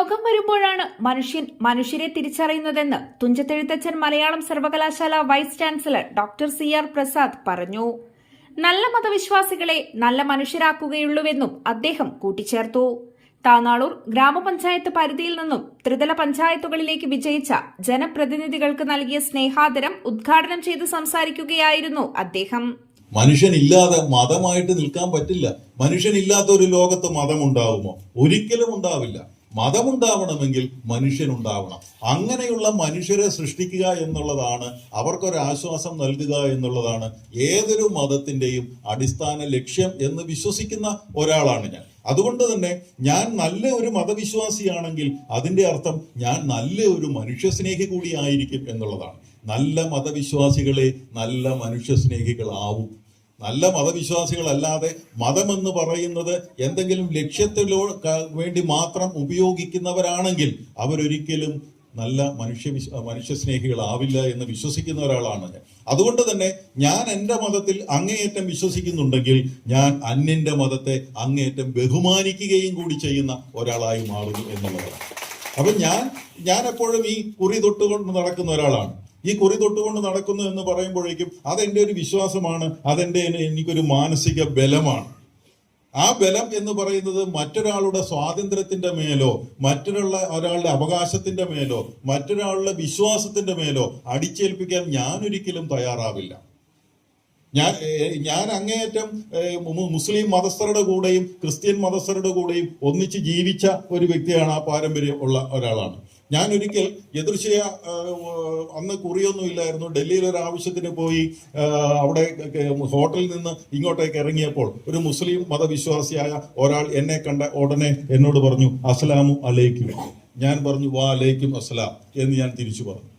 രോഗം വരുമ്പോഴാണ് മനുഷ്യൻ മനുഷ്യരെ തിരിച്ചറിയുന്നതെന്ന് തുഞ്ചത്തെഴുത്തച്ഛൻ മലയാളം സർവകലാശാല vice chancellor doctor C R Prasad പറഞ്ഞു. നല്ല മതവിശ്വാസികളെ നല്ല മനുഷ്യരാക്കുകയുള്ളൂവെന്നും അദ്ദേഹം കൂട്ടിച്ചേർത്തു. താനാളൂർ ഗ്രാമപഞ്ചായത്ത് പരിധിയിൽ നിന്നും ത്രിതല പഞ്ചായത്തുകളിലേക്ക് വിജയിച്ച ജനപ്രതിനിധികൾക്ക് നൽകിയ സ്നേഹാദരം ഉദ്ഘാടനം ചെയ്ത് സംസാരിക്കുകയായിരുന്നു അദ്ദേഹം. മനുഷ്യനില്ലാതെ മതമായിട്ട് നിൽക്കാൻ പറ്റില്ല. മനുഷ്യനില്ലാത്ത ഒരു ലോകത്ത് മതമുണ്ടാവുമോ? ഒരിക്കലും ഉണ്ടാവില്ല. മതമുണ്ടാവണമെങ്കിൽ മനുഷ്യനുണ്ടാവണം. അങ്ങനെയുള്ള മനുഷ്യരെ സൃഷ്ടിക്കുക എന്നുള്ളതാണ് അവർക്കൊരാശ്വാസം നൽകുക എന്നുള്ളതാണ് ഏതൊരു മതത്തിന്റെയും അടിസ്ഥാന ലക്ഷ്യം എന്ന് വിശ്വസിക്കുന്ന ഒരാളാണ് ഞാൻ. അതുകൊണ്ട് തന്നെ ഞാൻ നല്ല ഒരു മതവിശ്വാസിയാണെങ്കിൽ അതിന്റെ അർത്ഥം ഞാൻ നല്ല ഒരു മനുഷ്യസ്നേഹി കൂടി ആയിരിക്കും എന്നുള്ളതാണ്. നല്ല മതവിശ്വാസികളെ നല്ല മനുഷ്യസ്നേഹികളാവും നല്ല മതവിശ്വാസികളല്ലാതെ മതമെന്ന് പറയുന്നത് എന്തെങ്കിലും ലക്ഷ്യത്തിലോ വേണ്ടി മാത്രം ഉപയോഗിക്കുന്നവരാണെങ്കിൽ അവരൊരിക്കലും നല്ല മനുഷ്യ മനുഷ്യസ്നേഹികളാവില്ല എന്ന് വിശ്വസിക്കുന്ന ഒരാളാണ് ഞാൻ. അതുകൊണ്ട് തന്നെ ഞാൻ എന്റെ മതത്തിൽ അങ്ങേയറ്റം വിശ്വസിക്കുന്നുണ്ടെങ്കിൽ ഞാൻ അന്യന്റെ മതത്തെ അങ്ങേയറ്റം ബഹുമാനിക്കുകയും കൂടി ചെയ്യുന്ന ഒരാളായി മാറുന്നു എന്നുള്ളതാണ്. അപ്പൊ ഞാൻ ഞാൻ എപ്പോഴും ഈ കുറി തൊട്ടുകൊണ്ട് നടക്കുന്ന ഒരാളാണ്. ഈ കുറി തൊട്ടുകൊണ്ട് നടക്കുന്നു എന്ന് പറയുമ്പോഴേക്കും അതെന്റെ ഒരു വിശ്വാസമാണ് അതെന്റെ എനിക്കൊരു മാനസിക ബലമാണ്. ആ ബലം എന്ന് പറയുന്നത് മറ്റൊരാളുടെ സ്വാതന്ത്ര്യത്തിന്റെ മേലോ മറ്റൊരാളുടെ ഒരാളുടെ അവകാശത്തിന്റെ മേലോ മറ്റൊരാളുടെ വിശ്വാസത്തിന്റെ മേലോ അടിച്ചേൽപ്പിക്കാൻ ഞാൻ ഒരിക്കലും തയ്യാറാവില്ല. ഞാൻ ഞാൻ അങ്ങേയറ്റം മുസ്ലിം മതസ്ഥരുടെ കൂടെയും ക്രിസ്ത്യൻ മതസ്ഥരുടെ കൂടെയും ഒന്നിച്ച് ജീവിച്ച ഒരു വ്യക്തിയാണ് ആ പാരമ്പര്യം ഉള്ള ഒരാളാണ്. ഞാൻ ഒരിക്കൽ എതിർച്ചയ അന്ന് കുറിയൊന്നും ഇല്ലായിരുന്നു. ഡൽഹിയിൽ ഒരു ആവശ്യത്തിന് പോയി അവിടെ ഹോട്ടലിൽ നിന്ന് ഇങ്ങോട്ടേക്ക് ഇറങ്ങിയപ്പോൾ ഒരു മുസ്ലിം മതവിശ്വാസിയായ ഒരാൾ എന്നെ കണ്ട ഉടനെ എന്നോട് പറഞ്ഞു അസ്സലാമു അലൈക്കും. ഞാൻ പറഞ്ഞു വാ അലൈക്കും അസ്സലാം എന്ന് ഞാൻ തിരിച്ചു പറഞ്ഞു.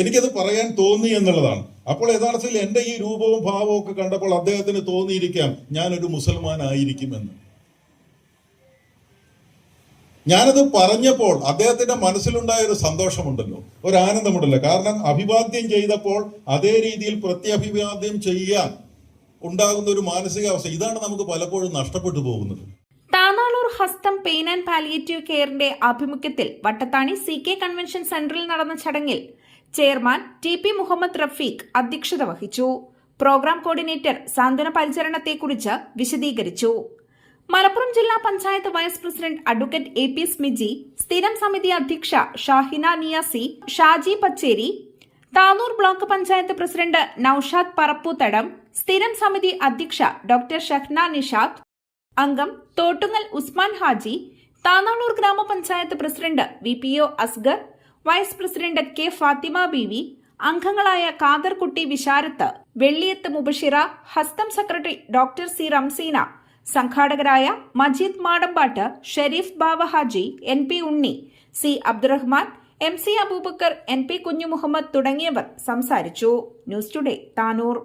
എനിക്കത് പറയാൻ തോന്നി എന്നുള്ളതാണ്. അപ്പോൾ യഥാർത്ഥത്തിൽ എന്റെ ഈ രൂപവും ഭാവവും ഒക്കെ കണ്ടപ്പോൾ അദ്ദേഹത്തിന് തോന്നിയിരിക്കാം ഞാനൊരു മുസൽമാനായിരിക്കുമെന്ന്. ഞാനത് പറഞ്ഞപ്പോൾ അദ്ദേഹത്തിന്റെ മനസ്സിലുണ്ടായ ഒരു സന്തോഷമുണ്ടല്ലോ ഒരു ആനന്ദമുണ്ടല്ലോ. കാരണം അഭിവാദ്യം ചെയ്തപ്പോൾ അതേ രീതിയിൽ പ്രത്യഭിവാദ്യം ചെയ്യാൻ ഉണ്ടാകുന്ന ഒരു മാനസികാവസ്ഥ ഇതാണ് നമുക്ക് പലപ്പോഴും നഷ്ടപ്പെട്ടു പോകുന്നത്. Tanalur Hastham pain and palliative കെയറിന്റെ ആഭിമുഖ്യത്തിൽ വട്ടത്താണി സി കെ കൺവെൻഷൻ സെന്ററിൽ നടന്ന ചടങ്ങിൽ chairman T P Muhammad Rafeeq അധ്യക്ഷത വഹിച്ചു. പ്രോഗ്രാം കോർഡിനേറ്റർ സാന്ത്വന പരിചരണത്തെക്കുറിച്ച് വിശദീകരിച്ചു. മലപ്പുറം ജില്ലാ panchayat vice president advocate A P Smiji സ്ഥിരം സമിതി അധ്യക്ഷ ഷാഹിന നിയാസി ഷാജി പച്ചേരി താനൂർ ബ്ലോക്ക് പഞ്ചായത്ത് പ്രസിഡന്റ് നൌഷാദ് പറപ്പൂത്തടം സ്ഥിരം സമിതി അധ്യക്ഷ ഡോക്ടർ ഷഹ്ന നിഷാദ് അംഗം തോട്ടുങ്ങൽ ഉസ്മാൻ ഹാജി താനാളൂർ ഗ്രാമപഞ്ചായത്ത് president V P O Asghar vice president K Fathima Beevi അംഗങ്ങളായ Kadarkutty Visharath Velliyath Mubashira Hastham secretary doctor C Ramseena സംഘാടകരായ Majeed Madambatt Shareef Bava Haji N P Unni C Abdurahman M C Aboobacker N P Kunjumuhammad തുടങ്ങിയവർ സംസാരിച്ചു. News today Tanur.